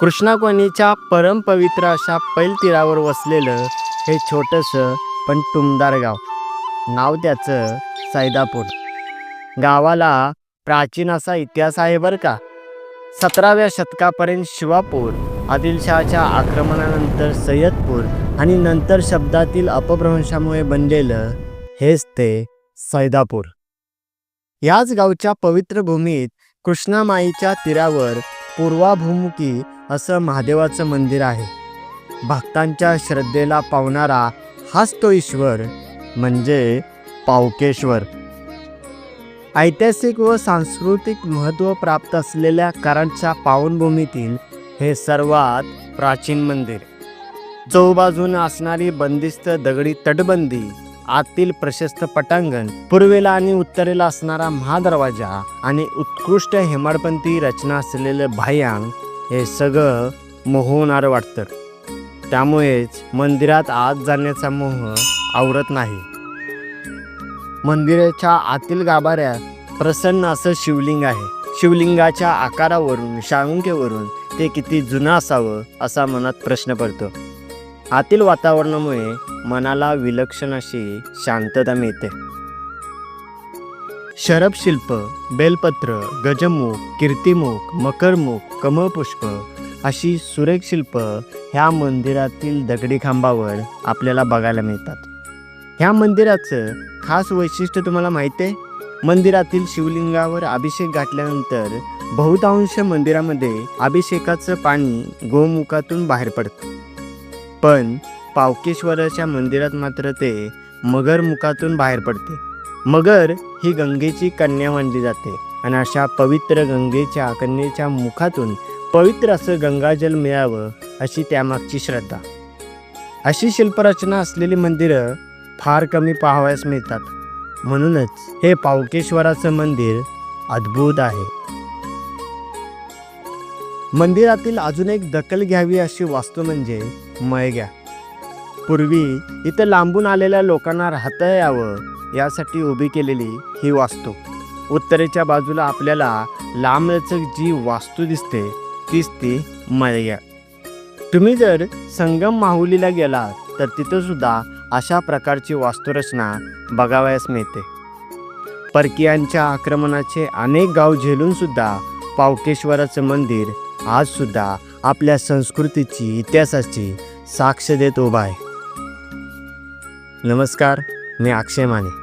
कृष्णाकोणीच्या परमपवित्र अशा पैलतीरावर वसलेलं हे छोटंसं पण टुमदार गाव. नाव त्याचं सैदापूर गावाला प्राचीन असा इतिहास आहे बरं का. सतराव्या शतकापर्यंत शिवापूर आदिलशहाच्या आक्रमणानंतर सय्यदपूर आणि नंतर शब्दातील अपभ्रंशामुळे बनलेलं हेच ते सैदापूर याच गावच्या पवित्र भूमीत कृष्णामाईच्या तीरावर पूर्वाभिमुखी असं महादेवाचं मंदिर आहे. भक्तांच्या श्रद्धेला पावणारा हाच तो ईश्वर म्हणजे पावकेश्वर. ऐतिहासिक व सांस्कृतिक महत्त्व प्राप्त असलेल्या कराडच्या पावनभूमीतील हे सर्वात प्राचीन मंदिर. चौबाजून असणारी बंदिस्त दगडी तटबंदी आतील प्रशस्त पटांगण पूर्वेला आणि उत्तरेला असणारा महादरवाजा आणि उत्कृष्ट हेमाडपंथी रचना असलेलं भायांग हे सगळं मोहवणारं वाटतं. त्यामुळेच मंदिरात आत जाण्याचा मोह आवरत नाही. मंदिराच्या आतील गाभाऱ्यात प्रसन्न असं शिवलिंग आहे. शिवलिंगाच्या आकारावरून शाळुंकेवरून ते किती जुनं असावं असा मनात प्रश्न पडतो. आतील वातावरणामुळे मनाला विलक्षण अशी शांतता मिळते. शरबशिल्प बेलपत्र गजमुख कीर्तिमुख मकरमुख कमळपुष्प अशी सुरेख शिल्प ह्या मंदिरातील दगडी खांबावर आपल्याला बघायला मिळतात. ह्या मंदिराचं खास वैशिष्ट्य तुम्हाला माहिती आहे? मंदिरातील शिवलिंगावर अभिषेक घातल्यानंतर बहुतांश मंदिरामध्ये अभिषेकाचं पाणी गोमुखातून बाहेर पडतं. पण पावकेश्वराच्या मंदिरात मात्र ते मगरमुखातून बाहेर पडते. मगर ही गंगेची कन्या मानली जाते. आणि अशा पवित्र गंगेच्या कन्येच्या मुखातून पवित्र असं गंगाजल मिळावं अशी त्यामागची श्रद्धा. अशी शिल्परचना असलेली मंदिरं फार कमी पाहावयास मिळतात. म्हणूनच हे पावकेश्वराचं मंदिर अद्भुत आहे. मंदिरातील अजून एक दखल घ्यावी अशी वास्तू म्हणजे मळग्या पूर्वी इथं लांबून आलेल्या लोकांना राहता यावं यासाठी उभी केलेली ही वास्तू. उत्तरेच्या बाजूला आपल्याला लांबलचक जी वास्तू दिसते तीच ती मर्या तुम्ही जर संगम माहुलीला गेलात तर तिथंसुद्धा अशा प्रकारची वास्तुरचना बघावयास मिळते. परकीयांच्या आक्रमणाचे अनेक गाव झेलूनसुद्धा पावकेश्वराचं मंदिर आजसुद्धा आपल्या संस्कृतीची इतिहासाची साक्ष देत उभा आहे. નમસ્કાર મેં અક્ષય માની.